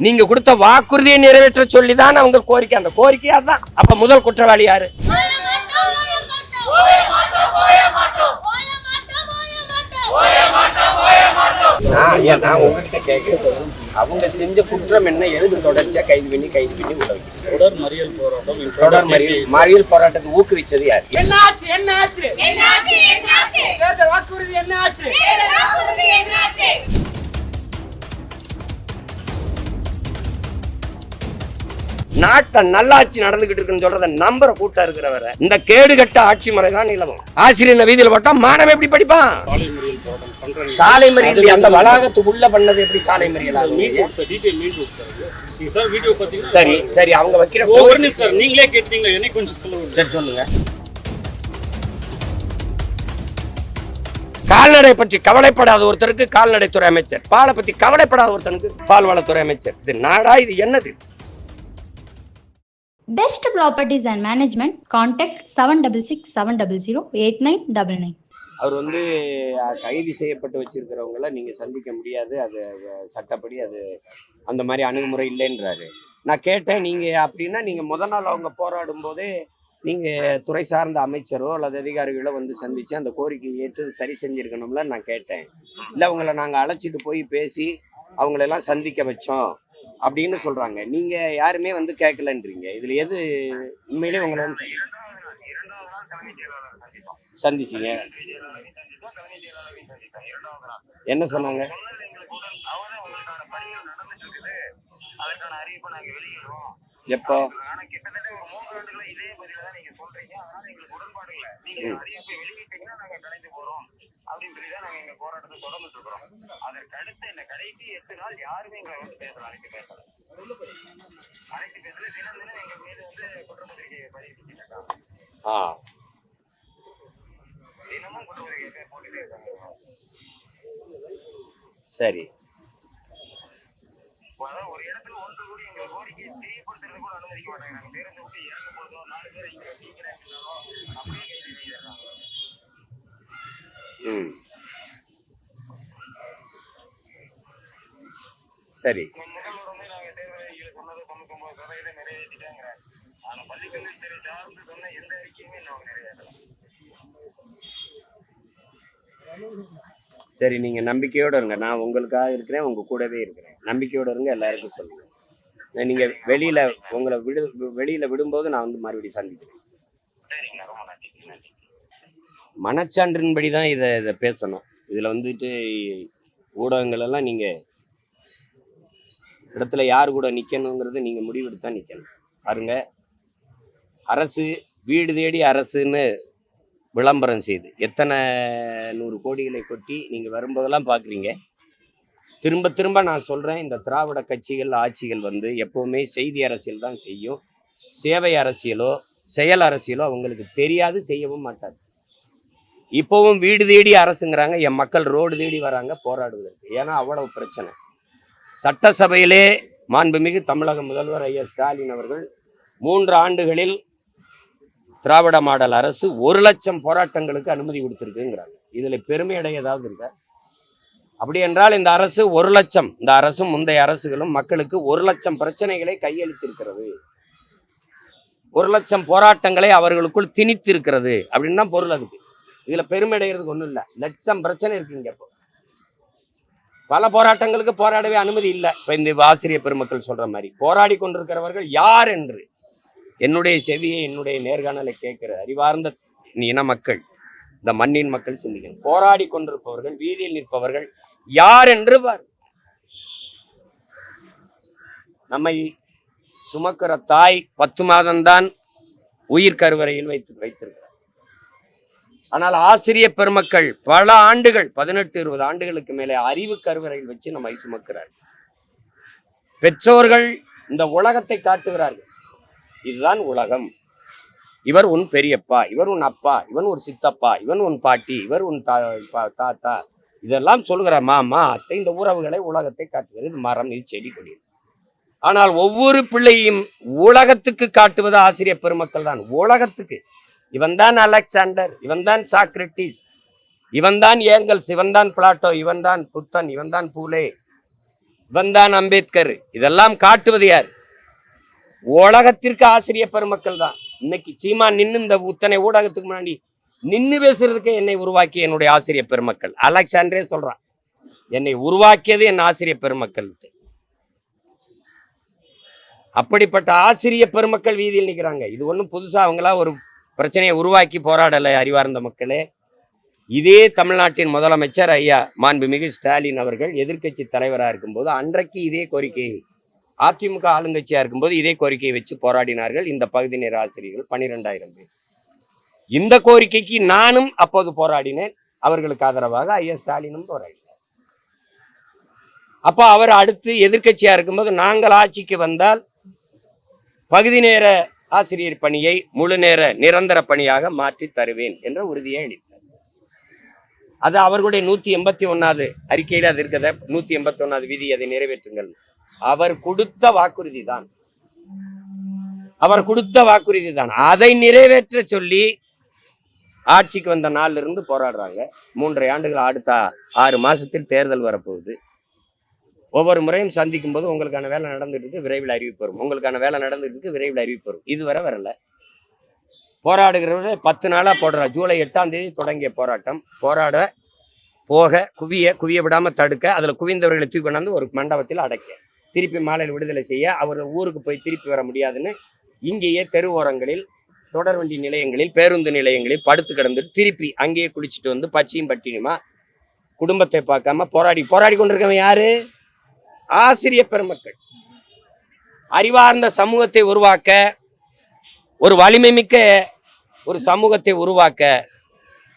நீங்க கொடுத்த வாக்குறுதியை நிறைவேற்ற சொல்லி தான் அவங்க கோரிக்கை. அந்த கோரிக்கையா தான் அப்ப முதல் குற்றவாளி யாரு? ஓய மாட்டோம் ஓய மாட்டோம் ஓய மாட்டோம் ஓய மாட்டோம் ஓய மாட்டோம் ஓய மாட்டோம் நான் ஐயா, நான் உங்ககிட்ட கேட்கிறேன் அவங்க செஞ்ச குற்றம் என்ன? எதுக்கு தொடர்ச்சியா கைது பண்ணி கைது பண்ணி? தொடர் மறியல் போராட்டம் தொடர் மறியல் மறியல் போராட்டத்தை ஊக்குவிச்சது யார்? என்னாச்சு என்னாச்சு? என்னாச்சு என்னாச்சு? தேர்தல் வாக்குறுதி என்னாச்சு? தேர்தல் நாட்டை நல்லாட்சி நடந்துகிட்டு இருக்குன்னு சொல்றத நம்புற கூட்டம் இருக்கிறவரை இந்த கேடுகட்ட ஆட்சி முறை தான் நிலவும். ஆசிரியர் வீதியில போட்டா மாணவன் எப்படி படிப்பான்? சாலை மறியல் அந்த வளாகத்துக்குள்ள பண்ணது எப்படி சாலை மறியல்? சார் சார் அவங்க வைக்கிற ஒரு நிமிஷம் நீங்களே கேட்டீங்களா? என்னை கொஞ்சம் சொல்லுங்க சரி சொல்லுங்க. கால்நடை பற்றி கவலைப்படாத ஒருத்தருக்கு கால்நடைத்துறை அமைச்சர் பாலை பத்தி கவலைப்படாத ஒருத்தனுக்கு பால்வளத்துறை அமைச்சர். இது நாடா இது என்னது? Best properties and management contact seven double six seven double zero eight nine double nine அவர் வந்து கைது செய்யப்பட்டு வச்சிருக்கிறவங்கள நீங்க சந்திக்க முடியாது. அது சட்டப்படி அது அந்த மாதிரி அணுகுமுறை இல்லைன்றாரு. நான் கேட்டேன் நீங்க அப்படின்னா நீங்க முத நாள் அவங்க போராடும் போதே நீங்க துறை சார்ந்த அமைச்சரோ அல்லது அதிகாரிகளோ வந்து சந்திச்சு அந்த கோரிக்கையை ஏற்று சரி செஞ்சிருக்கணும்ல நான் கேட்டேன். இல்லை அவங்கள நாங்கள் அழைச்சிட்டு போய் பேசி அவங்களெல்லாம் சந்திக்க வச்சோம். அப்படின்னு சொல்றாங்க. நீங்க யாருமே வந்து கேட்கலன்றீங்க. இதுல எது உண்மையிலே உங்களை வந்து சந்திச்சீங்க. என்ன சொன்னாங்க? எப்போ? அப்படின்னு சொல்லி தான் நாங்க எங்க போராட்டத்தை தொடர்ந்துட்டு இருக்கிறோம். அதற்கு அடுத்து இந்த கடைசி எட்டு நாள் யாருமே எங்களை வந்து பேசல அழைத்து பேசல. அழைத்து பேசல தினம் தினம் எங்க மீது வந்து குற்றப்பத்திரிகையை பதிவு தினமும் குற்றப்பத்திரிகை போட்டுட்டே இருக்காங்க. சரி. ஒரு இடத்துல ஒன்று கூடி எங்க கோரிக்கையை தெரியப்படுத்துறது கூட அனுமதிக்க மாட்டாங்க. நாங்க பேருந்து விட்டு இறங்கும் போதோ நாலு பேர் இங்க அப்படியே கைது செய்யறாங்க ம் சரி முதல்வர் வந்து நாங்க தேர்தலில் சொன்னது தொண்ணூத்தொன்பது சதவீதம் நிறைவேற்றிட்டேங்கிறார் ஆனா பள்ளிக்கல்வித்துறை சார்ந்து சொன்ன எந்த அறிக்கையுமே நாங்க நிறைவேற்றல சரி. நீங்க நம்பிக்கையோட இருங்க. நான் உங்களுக்காக இருக்கிறேன் உங்க கூடவே இருக்கிறேன். நம்பிக்கையோட இருங்க எல்லாருக்கும் சொல்லுங்க. நீங்க வெளியில உங்களை விடு வெளியில விடும்போது நான் வந்து மறுபடியும் சந்திக்கிறேன் சரிங்கண்ணா ரொம்ப நன்றி நன்றி மனச்சான்றின்படி தான் இதை இதை பேசணும். இதில் வந்துட்டு ஊடகங்கள் எல்லாம் நீங்கள் இடத்துல யார் கூட நிற்கணுங்கிறத நீங்கள் முடிவெடுத்து தான் நிற்கணும் பாருங்க. அரசு வீடு தேடி அரசுன்னு விளம்பரம் செய்து எத்தனை நூறு கோடிகளை கொட்டி நீங்கள் வரும்போதெல்லாம் பார்க்குறீங்க திரும்ப திரும்ப நான் சொல்கிறேன் இந்த திராவிட கட்சிகள் ஆட்சிகள் வந்து எப்போவுமே செய்தி அரசியல் தான் செய்யும். சேவை அரசியலோ செயல் அரசியலோ அவங்களுக்கு தெரியாது செய்யவும் மாட்டாது. இப்போவும் வீடு தேடி அரசுங்கிறாங்க என் மக்கள் ரோடு தேடி வராங்க போராடுவதற்கு. ஏன்னா அவ்வளவு பிரச்சனை. சட்டசபையிலே மாண்புமிகு தமிழக முதல்வர் ஐயா ஸ்டாலின் அவர்கள் மூன்று ஆண்டுகளில் திராவிட மாடல் அரசு ஒரு லட்சம் போராட்டங்களுக்கு அனுமதி கொடுத்துருக்குங்கிறாங்க. இதில் பெருமையடைய ஏதாவது இருக்கா? அப்படி என்றால் இந்த அரசு ஒரு லட்சம் இந்த அரசும் முந்தைய அரசுகளும் மக்களுக்கு ஒரு லட்சம் பிரச்சனைகளை கையளித்திருக்கிறது. ஒரு லட்சம் போராட்டங்களை அவர்களுக்குள் திணித்திருக்கிறது அப்படின்னு தான் பொருள் அதுக்கு. இதுல பெருமை அடைகிறதுக்கு ஒன்றும் இல்ல. லட்சம் பிரச்சனை இருக்குங்க இப்போ. பல போராட்டங்களுக்கு போராடவே அனுமதி இல்லை. இப்போ இந்த ஆசிரியர் பெருமக்கள் சொல்ற மாதிரி. போராடி கொண்டிருக்கிறவர்கள் யார் என்று என்னுடைய செவியை என்னுடைய நேர்காணலை கேட்கிற அறிவார்ந்த இன மக்கள் இந்த மண்ணின் மக்கள் சிந்திக்கணும். போராடி கொண்டிருப்பவர்கள் வீதியில் நிற்பவர்கள் யார் என்று பார். நம்மை சுமக்கிற தாய் பத்து மாதம்தான் உயிர் கருவறையில் வைத்து வைத்திருக்கிறார். ஆனால் ஆசிரியர் பெருமக்கள் பல ஆண்டுகள் பதினெட்டு இருபது ஆண்டுகளுக்கு மேலே அறிவு கருவறையில் வச்சு நம்மை சுமக்கிறார். பெற்றோர்கள் இந்த உலகத்தை காட்டுகிறார்கள். இதுதான் உலகம். இவர் உன் பெரியப்பா இவர் உன் அப்பா இவன் ஒரு சித்தப்பா இவன் உன் பாட்டி இவர் உன் தா பா- தாத்தா. இதெல்லாம் சொல்கிற மாமா அத்தை இந்த உறவுகளை உலகத்தை காட்டுகிறது. மரம் நீர் செடி கொடி ஆனால் ஒவ்வொரு பிள்ளையும் உலகத்துக்கு காட்டுவது ஆசிரியர் பெருமக்கள் தான். உலகத்துக்கு. இவன் தான் அலெக்சாண்டர் இவன் தான் சாக்ரட்டிஸ் இவன் தான் ஏங்கல்ஸ் இவன் தான் பிளாட்டோ இவன் தான் புத்தன் இவன் தான் பூலே இவன்தான் அம்பேத்கர். இதெல்லாம் காட்டுவது யார்? உலகத்திற்கு ஆசிரிய பெருமக்கள் தான். இன்னைக்கு சீமா நின்று இந்த உத்தனை ஊடகத்துக்கு முன்னாடி நின்று பேசுறதுக்கு என்னை உருவாக்கிய என்னுடைய ஆசிரிய பெருமக்கள். அலெக்சாண்டரே சொல்றான் என்னை உருவாக்கியது என் ஆசிரிய பெருமக்கள். அப்படிப்பட்ட ஆசிரிய பெருமக்கள் வீதியில் நிற்கிறாங்க இது ஒன்றும் புதுசாக அவங்களா ஒரு பிரச்சனையை உருவாக்கி போராடலை அறிவார்ந்த மக்களே. இதே தமிழ்நாட்டின் முதலமைச்சர் ஐயா மாண்புமிகு ஸ்டாலின் அவர்கள் எதிர்க்கட்சி தலைவராக இருக்கும்போது அன்றைக்கு இதே கோரிக்கை அதிமுக ஆளுங்கட்சியாக இருக்கும்போது இதே கோரிக்கையை வச்சு போராடினார்கள். இந்த பகுதி நேர ஆசிரியர்கள் பன்னிரெண்டாயிரம் பேர். இந்த கோரிக்கைக்கு நானும் அப்போது போராடினேன். அவர்களுக்கு ஆதரவாக ஐயா ஸ்டாலினும் போராடினார். அப்போ அவர் அடுத்து எதிர்கட்சியாக இருக்கும்போது நாங்கள் ஆட்சிக்கு வந்தால் பகுதி நேர ஆசிரியர் பணியை முழு நேர நிரந்தர பணியாக மாற்றி தருவேன் என்ற உறுதியை அளித்தார். அது அவர்களுடைய நூத்தி எண்பத்தி ஒன்னாவது அறிக்கையில அது இருக்கிறத நூத்தி எண்பத்தி ஒன்னாவது விதி அதை நிறைவேற்றுங்கள். அவர் கொடுத்த வாக்குறுதி தான் அவர் கொடுத்த வாக்குறுதி தான் அதை நிறைவேற்ற சொல்லி ஆட்சிக்கு வந்த நாள்ல இருந்து போராடுறாங்க. மூன்றரை ஆண்டுகள் அடுத்த ஆறு மாசத்தில் தேர்தல் வரப்போகுது. ஒவ்வொரு முறையும் சந்திக்கும் போது உங்களுக்கான வேலை நடந்துட்டு இருக்கு விரைவில் அறிவிப்பு வரும். உங்களுக்கான வேலை நடந்துட்டு இருக்கு விரைவில் அறிவிப்பு வரும். இதுவரை வரல. போராடுகிறவர்கள் பத்து நாளாக போடுறா. ஜூலை எட்டாம் தேதி தொடங்கிய போராட்டம். போராட போக குவிய குவிய விடாமல் தடுக்க அதில் குவிந்தவர்களை தூக்கி கொண்டாந்து ஒரு மண்டபத்தில் அடைக்க. திருப்பி மாலையில் விடுதலை செய்ய அவர் ஊருக்கு போய் திருப்பி வர முடியாதுன்னு இங்கேயே தெரு ஓரங்களில் தொடர்வண்டி நிலையங்களில் பேருந்து நிலையங்களில் படுத்து கிடந்துட்டு திருப்பி அங்கேயே குளிச்சுட்டு வந்து பச்சையும் பட்டினியுமா குடும்பத்தை பார்க்காம போராடி போராடி கொண்டிருக்கவன் யாரு? ஆசிரிய பெருமக்கள். அறிவார்ந்த சமூகத்தை உருவாக்க ஒரு வலிமை மிக்க ஒரு சமூகத்தை உருவாக்க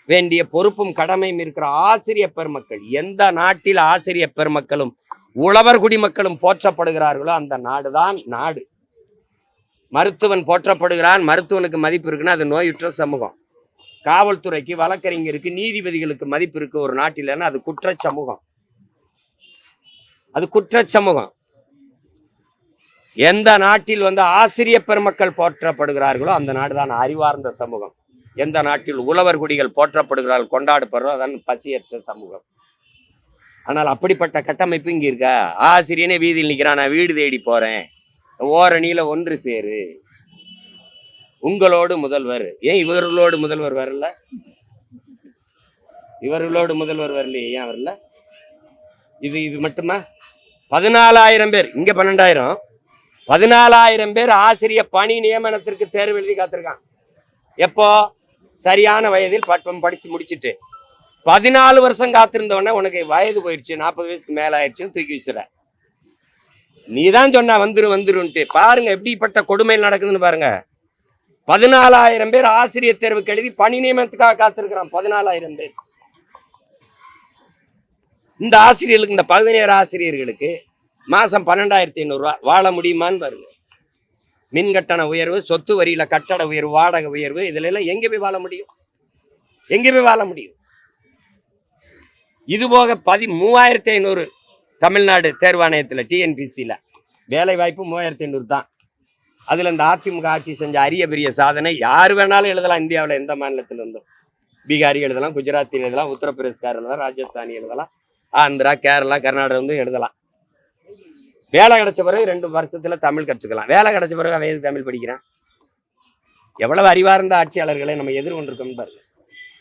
வேண்டிய பொறுப்பும் கடமையும் இருக்கிற ஆசிரிய பெருமக்கள். எந்த நாட்டில் ஆசிரிய பெருமக்களும் உழவர் குடிமக்களும் போற்றப்படுகிறார்களோ அந்த நாடுதான் நாடு. மருத்துவன் போற்றப்படுகிறான் மருத்துவனுக்கு மதிப்பு இருக்குன்னா அது நோயுற்ற சமூகம். காவல்துறைக்கு வழக்கறிஞருக்கு நீதிபதிகளுக்கு மதிப்பு இருக்கு ஒரு நாட்டிலன்னா அது குற்ற சமூகம். அது குற்ற சமூகம் எந்த நாட்டில் வந்து ஆசிரிய பெருமக்கள் போற்றப்படுகிறார்களோ அந்த நாடுதான் அறிவார்ந்த சமூகம். எந்த நாட்டில் உழவர் குடிகள் போற்றப்படுகிறார்கள் கொண்டாடப்படுறோ அதான் பசியற்ற சமூகம். ஆனால் அப்படிப்பட்ட கட்டமைப்பு இங்கே இருக்கா? ஆசிரியனே வீதியில் நிற்கிறான் நான் வீடு தேடி போகிறேன் ஓரணியில் ஒன்று சேரு. உங்களோடு முதல்வர். ஏன் இவர்களோடு முதல்வர் வரல? இவர்களோடு முதல்வர் வரலையே ஏன் வரல? இது இது மட்டுமா? பதினாலாயிரம் பேர் இங்க பன்னெண்டாயிரம். பதினாலாயிரம் பேர் ஆசிரியர் பணி நியமனத்திற்கு தேர்வு எழுதி காத்திருக்கான் எப்போ? சரியான வயதில் பட்டம் படிச்சு முடிச்சிட்டு. பதினாலு வருஷம் காத்திருந்தவொடனே உனக்கு வயது போயிடுச்சு நாற்பது வயசுக்கு மேல ஆயிடுச்சுன்னு தூக்கி வச்சுற நீ தான் சொன்ன வந்துரும் வந்துருன்ட்டு. பாருங்க எப்படிப்பட்ட கொடுமை நடக்குதுன்னு பாருங்க. பதினாலாயிரம் பேர் ஆசிரியர் தேர்வுக்கு எழுதி பணி நியமனத்துக்காக காத்திருக்கிறான் பதினாலாயிரம் பேர். இந்த ஆசிரியர்களுக்கு இந்த பகுதி நேர ஆசிரியர்களுக்கு மாதம் பன்னெண்டாயிரத்தி ஐநூறுரூவா வாழ முடியுமான்னு பாருங்க. மின் கட்டண உயர்வு சொத்து வரியில் கட்டட உயர்வு வாடகை உயர்வு இதுல எல்லாம் எங்கே போய் வாழ முடியும்? எங்கே போய் வாழ முடியும்? இது போக பதி மூவாயிரத்தி ஐநூறு தமிழ்நாடு தேர்வாணையத்தில் டிஎன்பிசியில். வேலை வாய்ப்பு மூவாயிரத்தி ஐநூறு தான். அதில் இந்த அதிமுக ஆட்சி செஞ்ச அரிய பெரிய சாதனை யார் வேணாலும் எழுதலாம். இந்தியாவில் எந்த மாநிலத்தில் இருந்தும். பீகாரி எழுதலாம் குஜராத்தி எழுதலாம் உத்தரப்பிரதேஷ்கார் எழுதலாம் ராஜஸ்தானி எழுதலாம். ஆந்திரா கேரளா கர்நாடகா வந்து எழுதலாம். வேலை கிடைச்ச பிறகு ரெண்டு வருஷத்துல தமிழ் கற்றுக்கலாம். வேலை கிடைச்ச பிறகு அவன் எது தமிழ் படிக்கிறான்? எவ்வளவு அறிவார்ந்த ஆட்சியாளர்களை நம்ம எதிர்கொண்டிருக்கோம்னு பாருங்க.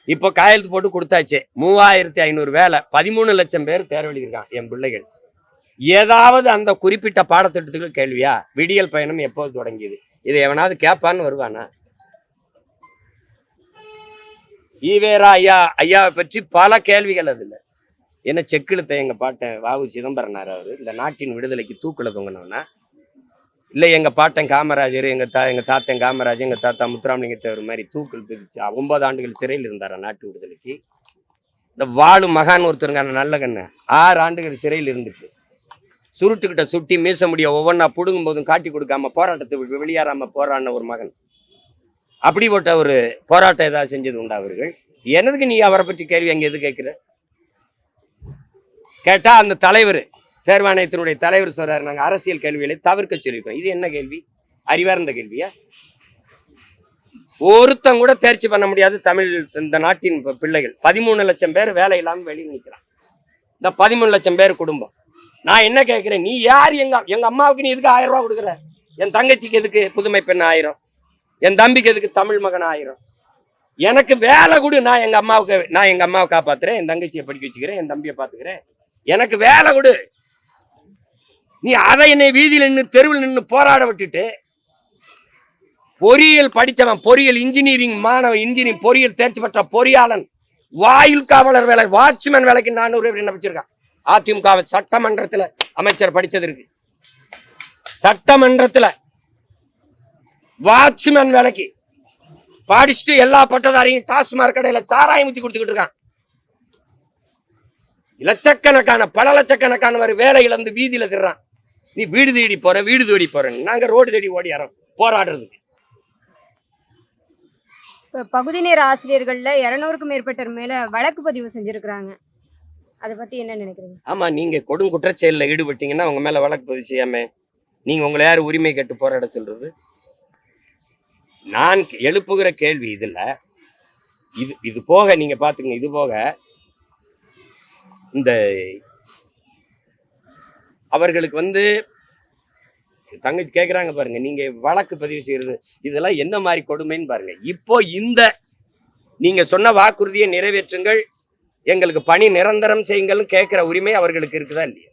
இப்போ காயெழுத்து போட்டு கொடுத்தாச்சு. மூவாயிரத்தி ஐநூறு வேலை பதிமூணு லட்சம் பேர் தேர்வெழுதியிருக்கான் என் பிள்ளைகள். ஏதாவது அந்த குறிப்பிட்ட பாடத்திட்டத்துக்கு கேள்வியா? விடியல் பயணம் எப்போது தொடங்கியது? இதை எவனாவது கேட்பான்னு வருவானா? ஈவேரா ஐயா ஐயாவை பற்றி பல கேள்விகள் அதில். என்ன செக்கிழுத்த எங்கள் பாட்டன் வாவு சிதம்பரனார் அவர். இந்த நாட்டின் விடுதலைக்கு தூக்கில் தொங்கினா இல்லை எங்கள் பாட்டன் காமராஜர் எங்கள் தா எங்கள் தாத்தன் காமராஜர் எங்கள் தாத்தா முத்துராமலிங்க தேவர் மாதிரி தூக்கில் பிரிச்சு ஒன்பது ஆண்டுகள் சிறையில் இருந்தாரா நாட்டு விடுதலைக்கு. இந்த வாழும் மகான் ஒருத்தருங்க நல்ல கண்ணு. ஆறு ஆண்டுகள் சிறையில் இருந்துட்டு. சுருட்டுக்கிட்ட சுட்டி மீச முடிய ஒவ்வொன்றா புடுங்கும் போதும் காட்டி கொடுக்காம போராட்டத்தை விட்டு வெளியேறாம போராடின ஒரு மகன். அப்படிப்பட்ட ஒரு போராட்டம் ஏதாவது செஞ்சது உண்டா அவர்கள்? எனதுக்கு நீ அவரை பற்றி கேள்வி அங்கே எது கேட்குற? கேட்டால் அந்த தலைவர் தேர்வாணையத்தினுடைய தலைவர் சொல்கிறார் நாங்கள் அரசியல் கேள்விகளை தவிர்க்க சொல்லியிருக்கோம். இது என்ன கேள்வி? அறிவார்ந்த கேள்வியா? ஒருத்தன் கூட தேர்ச்சி பண்ண முடியாது தமிழ் இந்த நாட்டின் பிள்ளைகள். பதிமூணு லட்சம் பேர் வேலை இல்லாமல் வெளியே நிற்கிறான் இந்த பதிமூணு லட்சம் பேர் குடும்பம். நான் என்ன கேட்குறேன் நீ யார்? எங்க எங்க அம்மாவுக்கு நீ எதுக்கு ஆயிரம் ரூபா கொடுக்குற? என் தங்கச்சிக்கு எதுக்கு புதுமை பெண் ஆயிரம்? என் தம்பிக்கு எதுக்கு தமிழ் மகன் ஆயிரம்? எனக்கு வேலை கொடு நான் எங்க அம்மாவுக்கு நான் எங்க அம்மாவை காப்பாத்துறேன் என் தங்கச்சியை படிக்க வச்சுக்கிறேன் என் தம்பியை பார்த்துக்கிறேன் எனக்கு வேலை கொடு. நீ அதை என்னை வீதியில் நின்று தெருவில் நின்று போராட விட்டுட்டு பொறியியல் படித்தவன் பொறியியல் இன்ஜினியரிங் மாணவன் இன்ஜினியரிங் பொறியியல் தேர்ச்சி பெற்ற பொறியாளன் வாயில் காவலர் வேலை வாட்ச்மேன் வேலைக்கு நானூறு பேர் என்ன வச்சிருக்கான்? அதிமுக சட்டமன்றத்தில் அமைச்சர் படித்தது இருக்கு. சட்டமன்றத்தில் வாட்ச்மேன் வேலைக்கு படிச்சுட்டு எல்லா பட்டதாரியும் டாஸ்மாக் கடையில் சாராயம் ஊற்றி கொடுத்துக்கிட்டு இருக்கான். லட்சக்கணக்கான பல லட்சக்கணக்கானவர் வேலை இழந்து வீதியில திர்றான். நீ வீடு தேடி போற வீடு தேடி போறேன் நாங்க ரோடு தேடி ஓடியாரோம் போராடுறதுக்கு. இப்போ பகுதி நேர ஆசிரியர்கள்ல இரநூறுக்கும் மேற்பட்டவர் மேல வழக்கு பதிவு செஞ்சிருக்கிறாங்க. அதை பத்தி என்ன நினைக்கிறீங்க? ஆமா நீங்க கொடும் குற்றச்செயலில் ஈடுபட்டீங்கன்னா உங்க மேல வழக்கு பதிவு செய்யாம நீங்க உங்களை யார் உரிமை கேட்டு போராட சொல்றது? நான் எழுப்புகிற கேள்வி இதுல. இது இது போக நீங்க பாத்துங்க இது போக இந்த அவர்களுக்கு வந்து தங்கச்சி கேட்குறாங்க பாருங்க நீங்க வழக்கு பதிவு செய்யறது இதெல்லாம் என்ன மாதிரி கொடுமைன்னு பாருங்க. இப்போ இந்த நீங்க சொன்ன வாக்குறுதியை நிறைவேற்றுங்கள் எங்களுக்கு பணி நிரந்தரம் செய்யுங்கள்னு கேட்குற உரிமை அவர்களுக்கு இருக்குதா இல்லையா?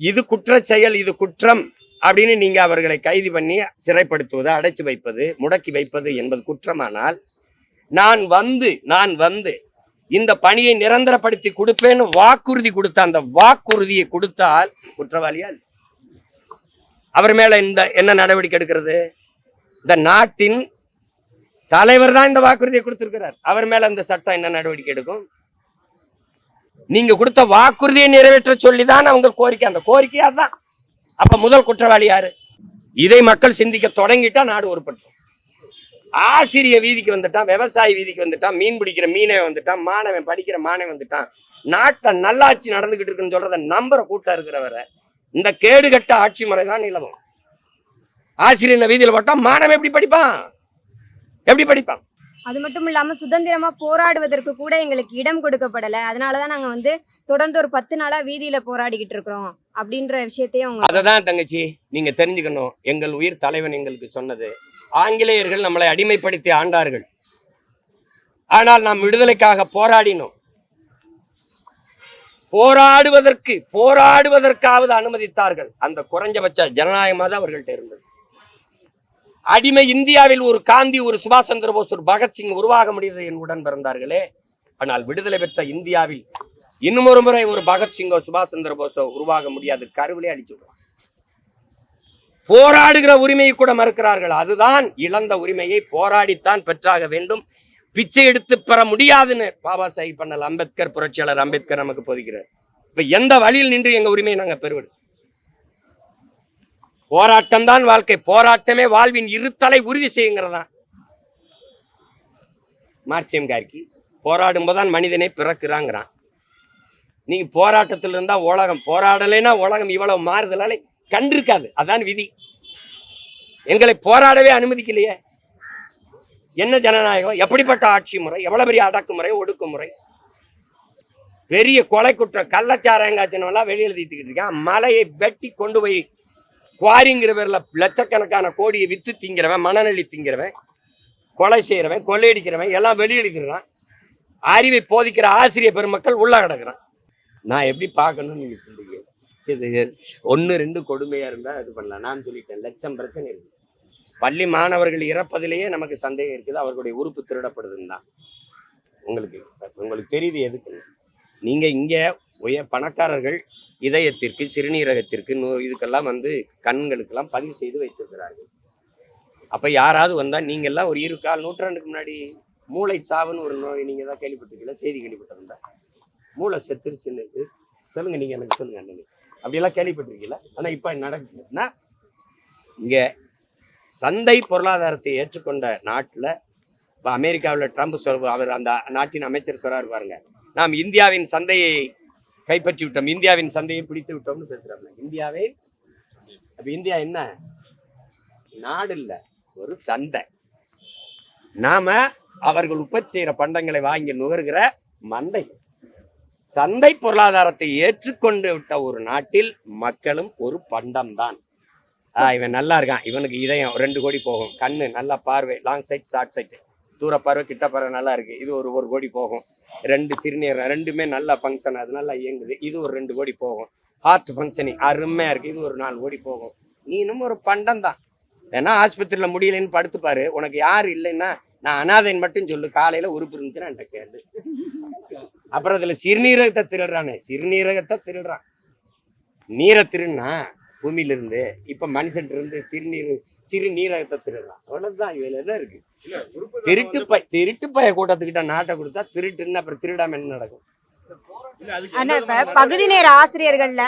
இது குற்ற செயல் இது குற்றம் அப்படின்னு நீங்க அவர்களை கைது பண்ணி சிறைப்படுத்துவது அடைச்சு வைப்பது முடக்கி வைப்பது என்பது குற்றமானால் நான் வந்து நான் வந்து இந்த பணியை நிரந்தரப்படுத்தி கொடுப்பேன்னு வாக்குறுதி கொடுத்த அந்த வாக்குறுதியை கொடுத்தால் குற்றவாளியா அவர் மேல இந்த என்ன நடவடிக்கை எடுக்கிறது? இந்த நாட்டின் தலைவர் தான் இந்த வாக்குறுதியை கொடுத்திருக்கிறார். அவர் மேல இந்த சட்டம் என்ன நடவடிக்கை எடுக்கும்? நீங்க கொடுத்த வாக்குறுதியை நிறைவேற்ற சொல்லிதான் அவங்க கோரிக்கை. அந்த கோரிக்கையா தான் அப்ப முதல் குற்றவாளி யாரு? இதை மக்கள் சிந்திக்க தொடங்கிட்டா நாடு உருப்படும் ஆசிரிய வீதிக்கு வந்துட்டான் விவசாயி வீதிக்கு வந்துட்டான் மீன் பிடிக்கிற மீனவன் வந்துட்டான் மாணவன் படிக்கிற மாணவன் வந்துட்டான். நாட்டை நல்லாட்சி நடந்துகிட்டு இருக்குன்னு சொல்றத நம்புற கூட்டம் இருக்கிறவரை இந்த கேடுகட்ட ஆட்சி முறை தான் நிலவும். ஆசிரியர் வீதியில போட்டா மாணவன் எப்படி படிப்பான்? எப்படி படிப்பான்? அது மட்டும் இல்லாம சுதந்திரமா போராடுவதற்கு கூட எங்களுக்கு இடம் கொடுக்கப்படல. அதனாலதான் நாங்க வந்து தொடர்ந்து ஒரு பத்து நாளா வீதியில போராடிக்கிட்டு இருக்கிறோம் அப்படின்ற விஷயத்தையும் அதை தான் தங்கச்சி நீங்க தெரிஞ்சுக்கணும். எங்கள் உயிர் தலைவன் எங்களுக்கு சொன்னது. ஆங்கிலேயர்கள் நம்மளை அடிமைப்படுத்தி ஆண்டார்கள். ஆனால் நாம் விடுதலைக்காக போராடினோம். போராடுவதற்கு போராடுவதற்காவது அனுமதித்தார்கள். அந்த குறைஞ்சபட்ச ஜனநாயகமாக தான் அவர்கள்ட்ட இருந்தது. அடிமை இந்தியாவில் ஒரு காந்தி ஒரு சுபாஷ் சந்திர போஸ் ஒரு பகத்சிங் உருவாக முடியாது என் உடன் பிறந்தார்களே. ஆனால் விடுதலை பெற்ற இந்தியாவில் இன்னும் ஒரு முறை ஒரு பகத்சிங்கோ சுபாஷ் சந்திர போஸோ உருவாக முடியாது. கருவிலே அடிச்சு விடுவாங்க. போராடுகிற உரிமையை கூட மறுக்கிறார்கள். அதுதான் இழந்த உரிமையை போராடித்தான் பெற்றாக வேண்டும். பிச்சை எடுத்து பெற முடியாதுன்னு பாபா சாஹிப் பண்ணல் அம்பேத்கர் புரட்சியாளர் அம்பேத்கர் நமக்கு போதிக்கிறார். இப்ப எந்த வழியில் நின்று எங்க உரிமையை நாங்கள் பெறுவது? போராட்டம் தான் வாழ்க்கை. போராட்டமே வாழ்வின் இருத்தலை உறுதி செய்யுங்கிறதா? மார்ச்சியம் கார்கி போராடும் போதுதான் மனிதனை பிறக்கிறாங்கிறான். நீங்க போராட்டத்தில் இருந்தா உலகம் போராடலைன்னா உலகம் இவ்வளவு மாறுதலாலே கண்டிருக்காது அதான் விதி. எங்களை போராடவே அனுமதிக்கலையே. என்ன ஜனநாயகம்? எப்படிப்பட்ட ஆட்சி முறை? எவ்வளவு பெரிய அடக்குமுறை ஒடுக்குமுறை பெரிய கொலை குற்றம் கள்ளச்சாரங்காச்சனெல்லாம் வெளியில் தீத்துக்கிட்டு இருக்கான். மலையை வெட்டி கொண்டு போய் குவாரிங்கிற பேரில் லட்சக்கணக்கான கோடியை வித்து திங்கிறவன் மணநெல்லி திங்கிறவன் கொலை செய்கிறவன் கொள்ளையடிக்கிறவன் எல்லாம் வெளியெடுக்கிறான் அறிவை போதிக்கிற ஆசிரியர் பெருமக்கள் உள்ள கிடக்குறான். நான் எப்படி பார்க்கணும்னு நீங்கள் சொல்றீங்க இது ஒன்று ரெண்டு கொடுமையாக இருந்தால் இது பண்ணலாம். நான் சொல்லிட்டேன் லட்சம் பிரச்சனை இருக்கு. பள்ளி மாணவர்கள் இறப்பதிலேயே நமக்கு சந்தேகம் இருக்குது. அவர்களுடைய உறுப்பு திருடப்படுதுன்னு தான். உங்களுக்கு உங்களுக்கு தெரியுது எதுக்கு? நீங்கள் இங்கே உய பணக்காரர்கள் இதயத்திற்கு சிறுநீரகத்திற்கு நோ இதுக்கெல்லாம் வந்து கண்களுக்கெல்லாம் பதிவு செய்து வைத்திருக்கிறார்கள். அப்போ யாராவது வந்தால் நீங்கள்லாம் ஒரு இரு கால் நூற்றாண்டுக்கு முன்னாடி மூளை சாவுன்னு ஒரு நோய் நீங்கள் தான் கேள்விப்பட்டிருக்கீங்களா? செய்தி கேள்விப்பட்டிருந்தா. மூளை செத்துருச்சுன்னு. சொல்லுங்கள் நீங்கள் எனக்கு சொல்லுங்கள் அண்ணனுக்கு. அப்படியெல்லாம் கேள்விப்பட்டிருக்கீங்களா ஆனால் இப்போ நடக்குதுன்னா இங்கே சந்தை பொருளாதாரத்தை ஏற்றுக்கொண்ட நாட்டில் இப்போ அமெரிக்காவில் ட்ரம்ப் சொல் அவர் அந்த நாட்டின் அமைச்சர் சொல்கிறார் பாருங்க. நாம் இந்தியாவின் சந்தையை கைப்பற்றி விட்டோம் இந்தியாவின் சந்தையை பிடித்து விட்டோம்னு பேசுகிறாங்க இந்தியாவே அப்போ இந்தியா என்ன? நாடு இல்லை ஒரு சந்தை. நாம் அவர்கள் உற்பத்தி செய்கிற பண்டங்களை வாங்கி நுகர்கிற மந்தை. சந்தை பொருளாதாரத்தை ஏற்றுக்கொண்டு விட்ட ஒரு நாட்டில் மக்களும் ஒரு பண்டம்தான். ஆ இவன் நல்லா இருக்கான். இவனுக்கு இதயம் ரெண்டு கோடி போகும். கண்ணு நல்லா பார்வை லாங் சைட் ஷார்ட் சைட் தூர பார்வை கிட்ட பார்வை நல்லா இருக்கு. இது ஒரு ஒரு கோடி போகும். ரெண்டு சிறுநீர் ரெண்டுமே நல்லா ஃபங்க்ஷன் அது நல்லா இயங்குது. இது ஒரு ரெண்டு கோடி போகும். ஹார்ட் ஃபங்க்ஷனிங் அருமையா இருக்கு. இது ஒரு நாலு கோடி போகும். நீ இன்னும் ஒரு பண்டம் தான் ஏன்னா ஆஸ்பத்திரியில் முடியலைன்னு படுத்துப்பாரு. உனக்கு யார் இல்லைன்னா நான் அனாதைன்னு மட்டும் சொல்லு காலையில உறுப்பு இருந்துச்சுன்னா என்கிட்ட கேளு. அப்புறம் அதுல சிறுநீரகத்தை திருடுறானே. சிறுநீரகத்தை திருடுறான். நீரை திருடுனா பூமியில இருந்து இப்ப மனுஷன் இருந்து சிறுநீர் சிறுநீரகத்தை திருடுறான். அவ்வளவுதான் இதுல என்ன இருக்கு? திருட்டு பை திருட்டு பைய கூட்டத்துக்கிட்ட நாட்டை கொடுத்தா திருட்டுன்னு அப்புறம் திருடாம என்ன நடக்கும்? ஆனா இப்ப பகுதி நேர ஆசிரியர்கள்ல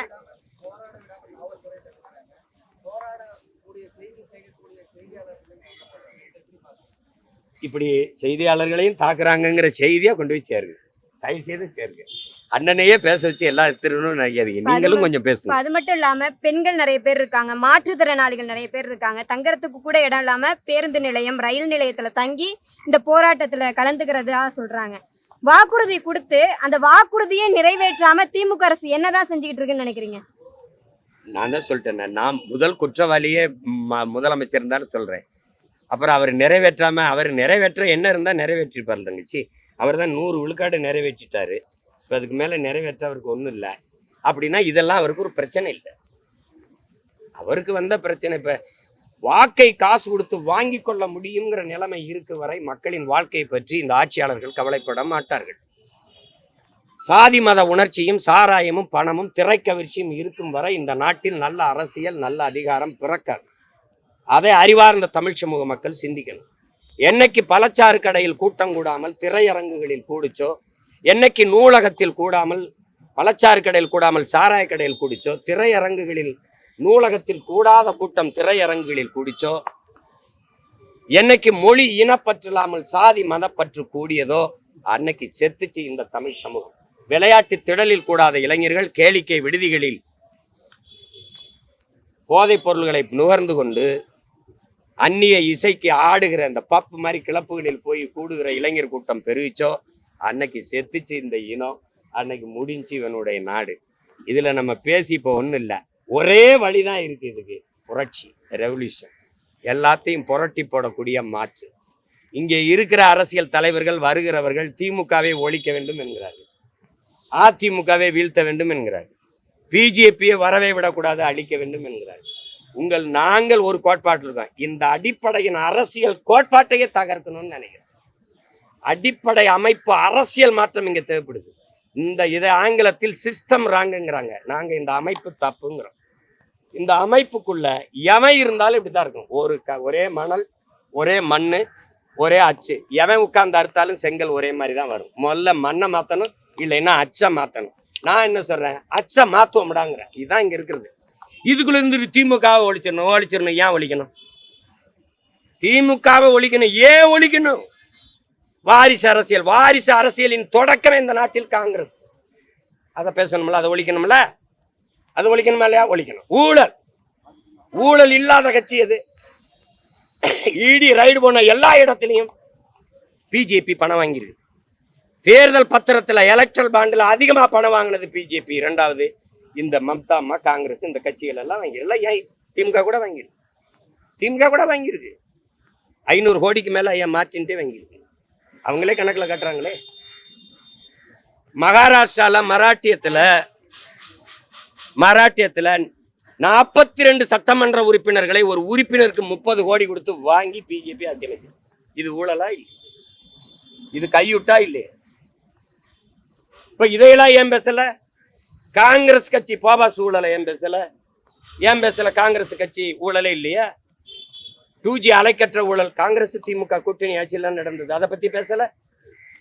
இப்படி செய்தியாளர்களையும் தாக்குறாங்கங்கிற செய்தியா கொண்டு போய் சேருங்க. தயவு செய்து சேருங்க. அண்ணனையே பேச வச்சு எல்லாம் திருடணும்னு நினைக்காதீங்க. நீங்களும் கொஞ்சம் பேசுங்க. அது மட்டும் இல்லாம பெண்கள் நிறைய பேர் இருக்காங்க. மாற்றுத்திறனாளிகள் நிறைய பேர் இருக்காங்க. தங்கறதுக்கு கூட இடம் இல்லாம பேருந்து நிலையம் ரயில் நிலையத்துல தங்கி இந்த போராட்டத்துல கலந்துக்கிறதா சொல்றாங்க. வாக்குறுதி கொடுத்து அந்த வாக்குறுதியை நிறைவேற்றாம திமுக அரசு என்னதான் செஞ்சுக்கிட்டு இருக்குன்னு நினைக்கிறீங்க? நான் தான் சொல்லிட்டேன். நான் முதல் குற்றவாளியே முதலமைச்சர் தான் சொல்றேன். அப்புறம் அவர் நிறைவேற்றாம அவர் நிறைவேற்ற என்ன இருந்தால் நிறைவேற்றிருப்பார் தங்கச்சி. அவர் தான் நூறு விழுக்காடு நிறைவேற்றிட்டாரு. இப்போ அதுக்கு மேலே நிறைவேற்ற அவருக்கு ஒன்றும் இல்லை. அப்படின்னா இதெல்லாம் அவருக்கு ஒரு பிரச்சனை இல்லை. அவருக்கு வந்த பிரச்சனை இப்போ வாக்கை காசு கொடுத்து வாங்கி கொள்ள முடியுங்கிற நிலைமை இருக்கு வரை மக்களின் வாழ்க்கையை பற்றி இந்த ஆட்சியாளர்கள் கவலைப்பட மாட்டார்கள். சாதி மத உணர்ச்சியும் சாராயமும் பணமும் திரைக்கவிர்ச்சியும் இருக்கும் வரை இந்த நாட்டில் நல்ல அரசியல் நல்ல அதிகாரம் பிறக்காது. அதை அறிவார்ந்த தமிழ் சமூக மக்கள் சிந்திக்கணும். என்னைக்கு பழச்சாறு கடையில் கூட்டம் கூடாமல் திரையரங்குகளில் கூடிச்சோ என்னைக்கு நூலகத்தில் கூடாமல் பழச்சாறு கடையில் கூடாமல் சாராய கடையில் கூடிச்சோ திரையரங்குகளில் நூலகத்தில் கூடாத கூட்டம் திரையரங்குகளில் கூடிச்சோ என்னைக்கு மொழி இனப்பற்றில்லாமல் சாதி மதப்பற்று கூடியதோ அன்னைக்கு செத்துச்சு இந்த தமிழ் சமூகம். விளையாட்டு திடலில் கூடாத இளைஞர்கள் கேளிக்கை விடுதிகளில் போதைப் பொருள்களை நுகர்ந்து கொண்டு அந்நிய இசைக்கு ஆடுகிற அந்த பப்பு மாதிரி கிளப்புகளில் போய் கூடுகிற இளைஞர் கூட்டம் பெருகிச்சோ அன்னைக்கு செத்துச்சு இந்த இனம். அன்னைக்கு முடிஞ்சு இவனுடைய நாடு. இதுல நம்ம பேசி இப்போ ஒன்றும் இல்லை. ஒரே வழிதான் இருக்கு இதுக்கு. புரட்சி ரெவல்யூஷன் எல்லாத்தையும் புரட்டி போடக்கூடிய மாற்று. இங்கே இருக்கிற அரசியல் தலைவர்கள் வருகிறவர்கள் திமுகவை ஒழிக்க வேண்டும் என்கிறார்கள். அதிமுகவை வீழ்த்த வேண்டும் என்கிறார்கள். பிஜேபியை வரவே விடக்கூடாது அழிக்க வேண்டும் என்கிறார்கள். உங்கள் நாங்கள் ஒரு கோட்பாட்டில் இருக்கோம். இந்த அடிப்படையின் அரசியல் கோட்பாட்டையே தகர்க்கணும்னு நினைக்கிறேன். அடிப்படை அமைப்பு அரசியல் மாற்றம் இங்கே தேவைப்படுது. இந்த இதை ஆங்கிலத்தில் சிஸ்டம் ராங்குங்கிறாங்க நாங்கள் இந்த அமைப்பு தப்புங்கிறோம். இந்த அமைப்புக்குள்ள எவன் இருந்தாலும் இப்படி தான் இருக்கும். ஒரு க ஒரே மணல் ஒரே மண்ணு ஒரே அச்சு. எவன் உட்கார்ந்து அறுத்தாலும் செங்கல் ஒரே மாதிரி தான் வரும். முதல்ல மண்ணை மாற்றணும் இல்லைன்னா அச்சை மாற்றணும் நான் என்ன சொல்கிறேன் அச்சை மாத்துவோம்டாங்கிறேன். இதுதான் இங்கே இருக்கிறது. இதுக்குள்ள இருந்து திமுகவை ஒழிச்சிடணும் ஒழிச்சிடணும். ஏன் ஒழிக்கணும்? திமுகவை ஒழிக்கணும். ஏன் ஒழிக்கணும்? வாரிசு அரசியல். வாரிசு அரசியலின் தொடக்கமே இந்த நாட்டில் காங்கிரஸ். அதை பேசணும்ல? அதை ஒழிக்கணும்ல? அது ஒழிக்கணுமா இல்லையா? ஒழிக்கணும். ஊழல். ஊழல் இல்லாத கட்சி அது இடி ரைடு போன எல்லா இடத்துலையும் பிஜேபி பணம் வாங்கியிருக்கு தேர்தல் பத்திரத்தில் எலக்ட்ரல் பாண்டில் அதிகமாக பணம் வாங்கினது பிஜேபி. ரெண்டாவது இந்த மம்தா அம்மா காங்கிரஸ் இந்த கட்சிகள் எல்லாம் வாங்கிடலாம் ஏன் திமுக கூட வாங்கியிருக்கு. திமுக கூட வாங்கியிருக்கு. ஐநூறு கோடிக்கு மேல ஐயா மார்டின்ட்டே வாங்கியிருக்கு. அவங்களே கணக்குல கட்டுறாங்களே. மகாராஷ்டிராவில் மராட்டியத்துல மராட்டியத்துல நாற்பத்தி ரெண்டு சட்டமன்ற உறுப்பினர்களை ஒரு உறுப்பினருக்கு முப்பது கோடி கொடுத்து வாங்கி பிஜேபி ஆட்சி அமைச்சு இது ஊழலா இல்லை? இது கையுட்டா இல்லையே? இப்போ இதையெல்லாம் ஏன் பேசல? காங்கிரஸ் கட்சி போபாஸ் ஊழலை ஏன் பேசல? ஏன் பேசல காங்கிரஸ் கட்சி ஊழலே இல்லையா? டூ ஜி அலைக்கற்ற ஊழல் காங்கிரஸ் திமுக கூட்டணி ஆட்சியெல்லாம் நடந்தது. அதை பத்தி பேசல?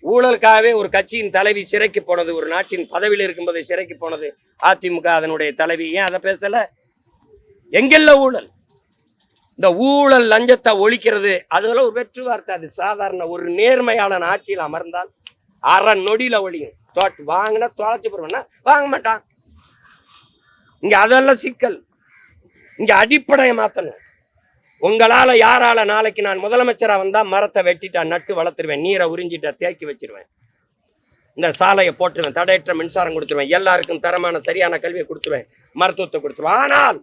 ஊழலுக்காகவே ஒரு கட்சியின் தலைவி சிறைக்கு போனது ஒரு நாட்டின் பதவியில் இருக்கும்போது சிறைக்கு போனது அதிமுக அதனுடைய தலைவி. ஏன் அதை பேசல? எங்கெல்ல ஊழல்? இந்த ஊழல் லஞ்சத்தை ஒழிக்கிறது அதெல்லாம் ஒரு வெற்று வார்த்தை. அது சாதாரண ஒரு நேர்மையான ஆட்சியில் அமர்ந்தால் அரை நொடியில ஒழியும். தோட்டு வாங்கினா தொலைச்சி போடுவேன்னா வாங்க மாட்டான். இங்கே அதெல்லாம் சிக்கல். இங்கே அடிப்படையை மாற்றணும் உங்களால் யாரால நாளைக்கு நான் முதலமைச்சராக வந்தால் மரத்தை வெட்டிட்டா நட்டு வளர்த்துருவேன் நீரை உறிஞ்சிட்டா தேக்கி வச்சிருவேன். இந்த சாலையை போட்டுருவேன் தடையற்ற மின்சாரம் கொடுத்துருவேன் எல்லாருக்கும் தரமான சரியான கல்வியை கொடுத்துருவேன் மருத்துவத்தை கொடுத்துருவேன். ஆனால்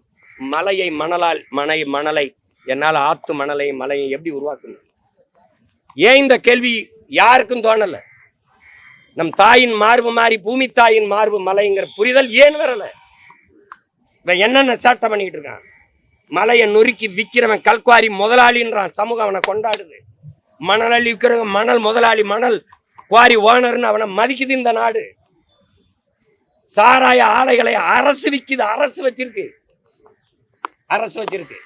மலையை மணலால் மனை மணலை என்னால் ஆத்து மணலை மலையை எப்படி உருவாக்கணும்? ஏன் இந்த கேள்வி யாருக்கும் தோணலை? நம் தாயின் மார்பு மாறி பூமி தாயின் மார்பு மலைங்கிற புரிதல் ஏன் வரல? இவன் என்னென்ன சட்டம் பண்ணிக்கிட்டு இருக்கான்? மலையை நொறுக்கி விற்கிறவன் கல்குவாரி முதலாளின்றான். சமூகம் அவனை கொண்டாடுது. மணல் அள்ளி விற்கிறவங்க மணல் முதலாளி மணல் குவாரி ஓனர்னு அவனை மதிக்குது இந்த நாடு. சாராய ஆலைகளை அரசு விக்குது அரசு வச்சிருக்கு. அரசு வச்சிருக்கு.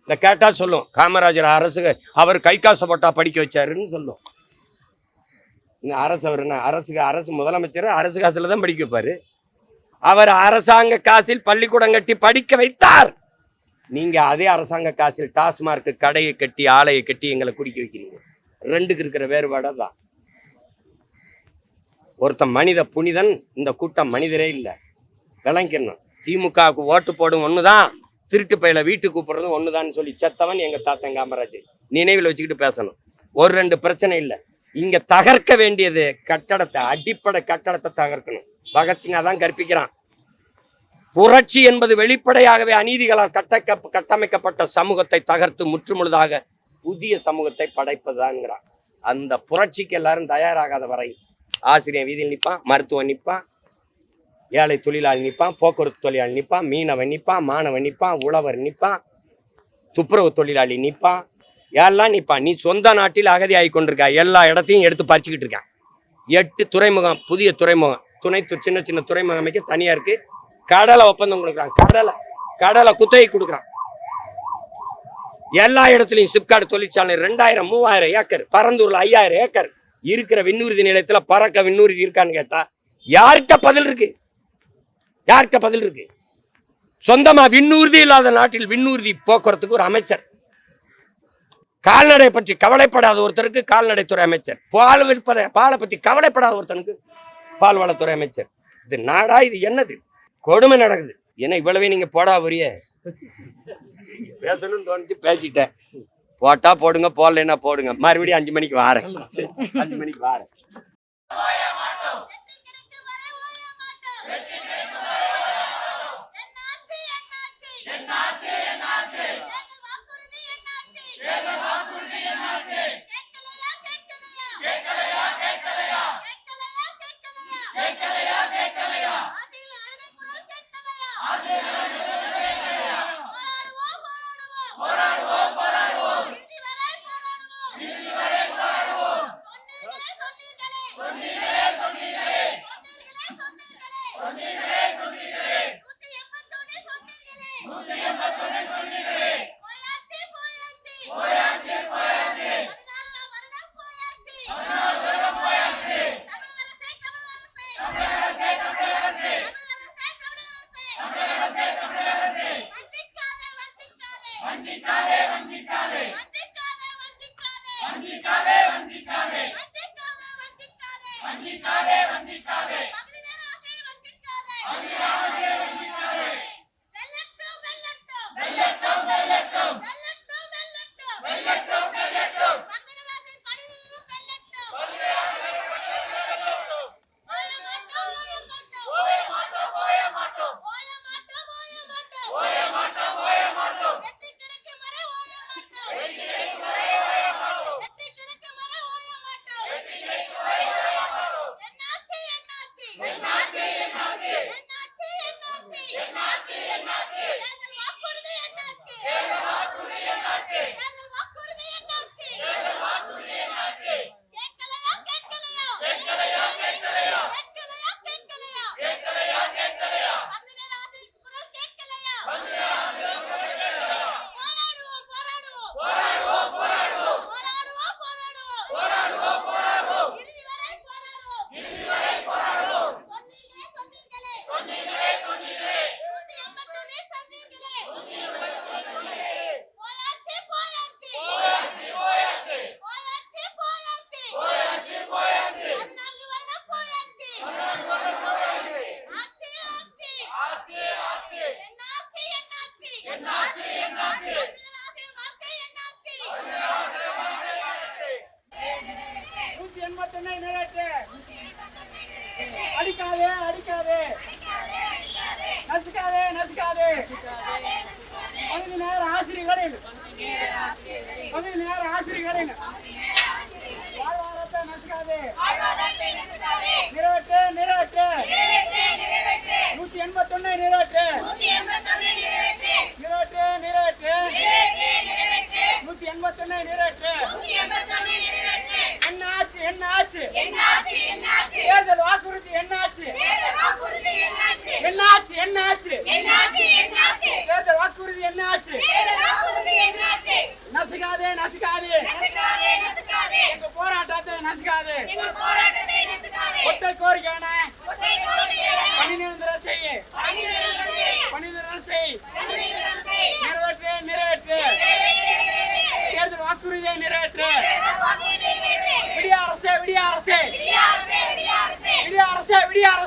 இந்த கேட்டா சொல்லும். காமராஜர் அரசு அவர் கை காசு போட்டா படிக்க வச்சாருன்னு சொல்லும். அரசு அவர் என்ன அரசுக்கு அரசு முதலமைச்சர் அரசு காசில் தான் படிக்க வைப்பார். அவர் அரசாங்க காசில் பள்ளிக்கூடம் கட்டி படிக்க வைத்தார். நீங்கள் அதே அரசாங்க காசில் டாஸ்மார்க்கு கடையை கட்டி ஆலையை கட்டி எங்களை குடிக்க வைக்கிறீங்க. ரெண்டுக்கு இருக்கிற வேறுபாடு தான் ஒருத்தன் மனித புனிதன் இந்த கூட்டம் மனிதரே இல்லை. விளங்கிடணும். திமுகவுக்கு ஓட்டு போடும் ஒண்ணுதான் திருட்டு பையில வீட்டுக்கு கூப்பிடுறது ஒண்ணுதான்னு சொல்லி செத்தவன் எங்கள் தாத்தன் காமராஜ் நினைவில் வச்சுக்கிட்டு பேசணும். ஒரு ரெண்டு பிரச்சனை இல்லை. இங்க தகர்க்க வேண்டியது கட்டடத்தை அடிப்படை கட்டடத்தை தகர்க்கணும். பகத்சிங் அதான் கற்பிக்கிறான். புரட்சி என்பது வெளிப்படையாகவே அநீதிகளால் கட்டக்க கட்டமைக்கப்பட்ட சமூகத்தை தகர்த்து முற்றுமுழுதாக புதிய சமூகத்தை படைப்பதுதான்ங்கிறான் அந்த புரட்சிக்கு எல்லாரும் தயாராகாத வரை ஆசிரியர் வீதியில் நிற்பான் மருத்துவம் நிற்பான் ஏழை தொழிலாளி நிற்பான் போக்குவரத்து தொழிலாளி நிற்பான் மீனவன் நிற்பான் மாணவன் நிற்பான் உழவர் நிற்பான் துப்புரவு தொழிலாளி நிற்பான் எல்லாம் நீப்பா நீ சொந்த நாட்டில் அகதி ஆகி கொண்டிருக்க எல்லா இடத்தையும் எடுத்து பறிச்சுக்கிட்டு இருக்கான் எட்டு துறைமுகம் புதிய துறைமுகம். துணை சின்ன சின்ன துறைமுகம் அமைக்க தனியாக இருக்கு. கடலை ஒப்பந்தம் கொடுக்குறான். கடலை கடலை குத்தகை கொடுக்குறான். எல்லா இடத்துலையும் சிப்காடு தொழிற்சாலை ரெண்டாயிரம் மூவாயிரம் ஏக்கர் பரந்தூரில் ஐயாயிரம் ஏக்கர். இருக்கிற விண்ணூர்தி நிலையத்தில் பறக்க விண்ணூர்தி இருக்கான்னு கேட்டால் யார்கிட்ட பதில் இருக்கு? யார்கிட்ட பதில் இருக்கு? சொந்தமாக விண்ணூர்தி இல்லாத நாட்டில் விண்ணூர்தி போக்குவரத்துக்கு ஒரு அமைச்சர். கால்நடை பற்றி கவலைப்படாத ஒருத்தருக்கு கால்நடைத்துறை அமைச்சர் பால் விற்பனை பாலை பத்தி கவலைப்படாத ஒருத்தனுக்கு பால்வளத்துறை அமைச்சர் இது நாடா இது என்னது கொடுமை நடக்குது என்ன இவ்வளவே நீங்க போடா புரிய பேசணும்னு தோணுச்சு பேசிட்டேன் போட்டா போடுங்க போடலன்னா போடுங்க மறுபடியும் அஞ்சு மணிக்கு வாரேன் அஞ்சு மணிக்கு வாரேன் வெற்றி சொன்னீங்களே சொன்னீங்களே நூத்தி எண்பத்தொன்னு சொன்னீங்களே நூத்தி எண்பத்தொன்னு சொன்னீங்க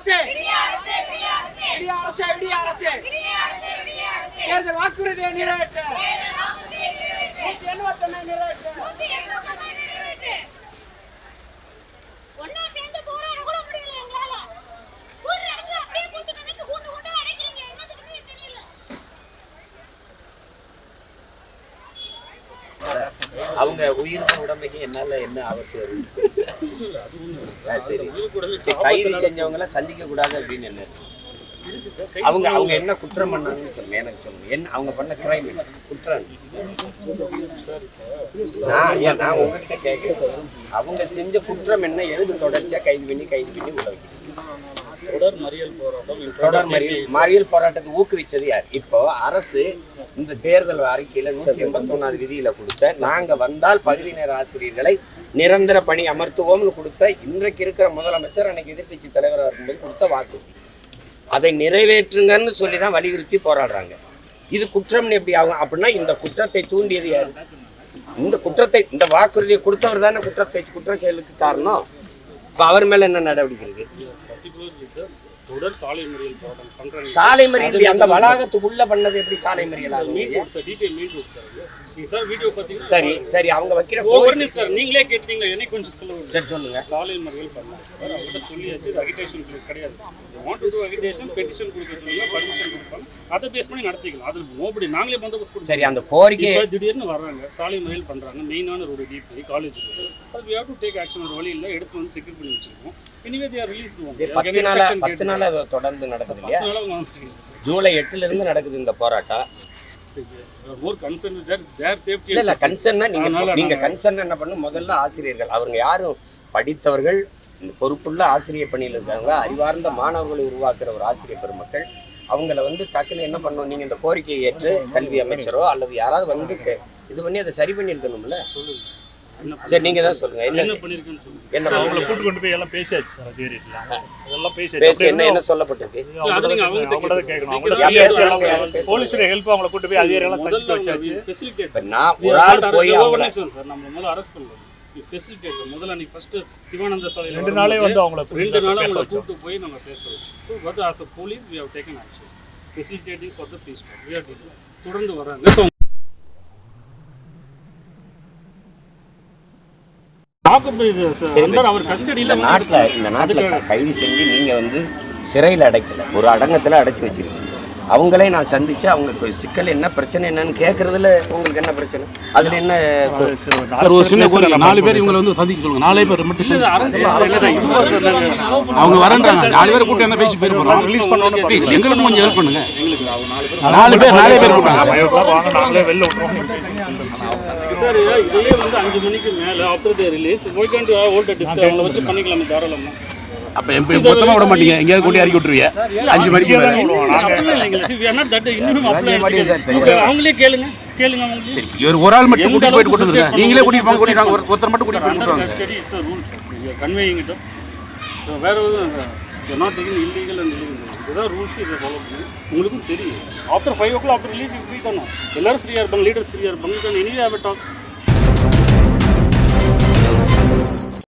அரசே. விடிய அரசே விடிய அரசே தேர்தல் வாக்குறுதியை நிறைவேற்று நூத்தி எண்பத்தொன்னு நிறைவேற்று ஒண்ணா சேர்ந்து போராட கூட முடியல எங்களால ஒரு இடத்துல அப்படியே கூட்டு கணக்கு கூண்டு கூண்டு அடைக்கிறீங்க என்னத்துக்குமே தெரியல அவங்க உயிருக்கும் உடம்பைக்கு என்னால என்ன ஆபத்து சரி. கைது செஞ்சவங்கள சந்திக்க கூடாது அப்படின்னு என்ன? அவங்க அவங்க என்ன குற்றம் பண்ணாங்கன்னு சொல்லுங்க எனக்கு சொல்லுங்க என்ன அவங்க பண்ண கிரைம் என்ன? குற்றம். நான் நான் உங்ககிட்ட கேட்கிறேன் அவங்க செஞ்ச குற்றம் என்ன? எதுக்கு தொடர்ச்சியா கைது பண்ணி கைது பண்ணி உள்ள வைக்கிறீங்க? தொடர் மறியல் போராட்டம் தொடர் மறியல் மறியல் போராட்டத்தை ஊக்குவிச்சது யார்? இப்போ அரசு இந்த தேர்தல் அறிக்கையில நூத்தி எண்பத்தி ஒன்னாவது விதியில கொடுத்த நாங்க வந்தால் பகுதி நேர ஆசிரியர்களை நிரந்தர பணி அமர்த்துவோம்னு கொடுத்த இன்றைக்கு இருக்கிற முதலமைச்சர் அன்னைக்கு எதிர்க்கட்சி தலைவராக இருக்கும்போது கொடுத்த வாக்குறுதி அதை நிறைவேற்றுங்கன்னு சொல்லி தான் வலியுறுத்தி போராடுறாங்க. இது குற்றம்னு எப்படி ஆகும்? அப்படின்னா இந்த குற்றத்தை தூண்டியது யார்? இந்த குற்றத்தை இந்த வாக்குறுதியை கொடுத்தவர் தானே குற்றத்தை குற்ற செயலுக்கு காரணம். இப்போ அவர் மேல என்ன நடவடிக்கை இருக்கு? particular with the தொடர் சாலை மறியல் போராட்டம் பண்றாங்க. சாலை மறியல் அந்த வளாகத்துக்குள்ள பண்ணது எப்படி சாலை மறியல்? Meet sir detail meet road sir. நீங்க சார் வீடியோ பாத்தீங்கன்னா சரி சரி அவங்க வைக்கிற ஒவ்வொரு கோரிக்கை- நிமிஷம் சார் நீங்களே கேட்டீங்களா என்னை கொஞ்சம் சொல்ல விடுங்க. சரி சொல்லுங்க. சாலை மறியல் பண்ணலாம் சார் அவங்ககிட்ட சொல்லியாச்சு இது அகிடேஷன் பிளேஸ் கிடையாது. வாண்ட் டு அகிடேஷன் பெட்டிஷன் கொடுக்க சொல்லுங்க பர்மிஷன் கொடுப்பாங்க அதை பேஸ் பண்ணி நடத்திக்கலாம். அது நோபடி நாங்களே பந்தோபஸ்து கொடுத்து சரி அந்த கோரிக்கை திடீர்னு வர்றாங்க. சாலை மறியல் பண்றாங்க. மெயினான ரோடு டிபி காலேஜ் அது we have to take action ஒரு வழி இல்லை எடுத்து வந்து செக்யூர் பண்ணி வச்சிருக்கோம். எனிவே தே ஆர் ரிலீஸ் பத்து நாளா பத்து நாளா அது தொடர்ந்து நடக்குது இல்லையா? ஜூலை எட்டுல இருந்து நடக்குது இந்த போராட்டம். மோர் கன்சர்ன் தேர் தேர் சேஃப்டி இல்ல இல்ல கன்சர்னா நீங்க நீங்க கன்சர்ன் என்ன பண்ணும் முதல்ல ஆசிரியர்கள். அவங்க யாரும் படித்தவர்கள் பொறுப்புள்ள ஆசிரியர் பணியில் இருக்காங்க அறிவார்ந்த மாணவர்களை உருவாக்குற ஒரு ஆசிரியர் பெருமக்கள் அவங்கள வந்து டக்குன்னு என்ன பண்ணணும்? நீங்க இந்த கோரிக்கையை ஏற்று கல்வி அமைச்சரோ அல்லது யாராவது வந்து இது பண்ணி அதை சரி பண்ணியிருக்கணும்ல? சொல்லுங்க. சரி நீங்க தான் சொல்லுங்க. என்ன பண்ணிருக்கேன்னு சொல்லுங்க. என்ன அவங்கள? கூட்டு கொண்டு போய் எல்லாம் பேசியாச்சு சார் அது ஏறிடல அதெல்லாம் பேசியாச்சு. பேசி என்ன என்ன சொல்லப்பட்டிருக்கு அது நீங்க அவங்ககிட்ட அவங்கள கேட்கணும் யார் பேசுறாங்க? போலீஸுடைய ஹெல்ப் அவங்கள கூட்டு போய் அதிகாரிகள் முதல்ல தடுத்து வச்சாச்சு. ஃபெசிலிட்டேட் நான் ஒரு ஆள் போய் அவங்கள சார் நம்ம முதல்ல அரெஸ்ட் பண்ணலாம் ஃபெசிலிட்டேட் முதல்ல அன்னைக்கு ஃபர்ஸ்ட் சிவானந்த சாலையில ரெண்டு நாளே வந்து அவங்கள ரெண்டு கூட்டு நாளா அவங்களை கூட்டு போய் நம்ம பேச வச்சோம். So but as a police we have taken action facilitating for the peace we are தொடர்ந்து வராங்க ஸோ அவர் இந்த கஸ்டடியில் நாட்டுல இந்த நாட்டுல க- கைது செஞ்சு நீங்க வந்து சிறையில் அடைக்கல. ஒரு அடங்கத்துல அடைச்சு வச்சிருக்கீங்க. அவங்களே நான் சந்திச்சு அவங்களுக்கு சிக்கல் என்ன பிரச்சனை என்னன்னு கேட்கறதுல உங்களுக்கு என்ன பிரச்சனை? அதுல என்ன சார் ஒரு சின்ன கோரிக்கை. நாலு பேர் இவங்களை வந்து சந்திக்க சொல்லுங்க. நாலே பேர் மட்டும் அவங்க வரன்றாங்க. நாலு பேர் கூட்டம் என்ன பேசி பேர் போறோம் எங்களுக்கு கொஞ்சம் ஹெல்ப் பண்ணுங்க. நாலு பேர் நாலே பேர் கூட்டாங்க சார் இதுலயே வந்து அஞ்சு மணிக்கு மேல after the release why can to hold discuss அவங்கள வச்சு பண்ணிக்கலாமே தாராளமா. அப்ப எம்ப மொத்தமா விட மாட்டீங்க. எங்கேயாவது கூட்டி இறக்கி விட்டுருவீங்க. அஞ்சு மணிக்கு. அவங்களே கேளுங்க. கேளுங்க சரி இவர் ஒரு ஆள் மட்டும் எந்த கூட்டி போயிட்டு frustrate நீங்களே கூட்டிட்டு போங்க? கூட்டிட்டு ஒருத்தர் மட்டும் கூட்டிட்டு போய் Under கூட்டுவாங்க custody, it's a rule, sir. We are conveying it. So, வேற எதுவும் not taking illegal and illegal இதுதான் ரூல்ஸ் இதை ஃபாலோ பண்ணி. உங்களுக்கும் தெரியும். After five o'clock after release free தானே? எல்லாரும் ஃப்ரீயாக இருப்பாங்க லீடர்ஸ் ஃப்ரீயாக இருப்பாங்க. Anyway have talk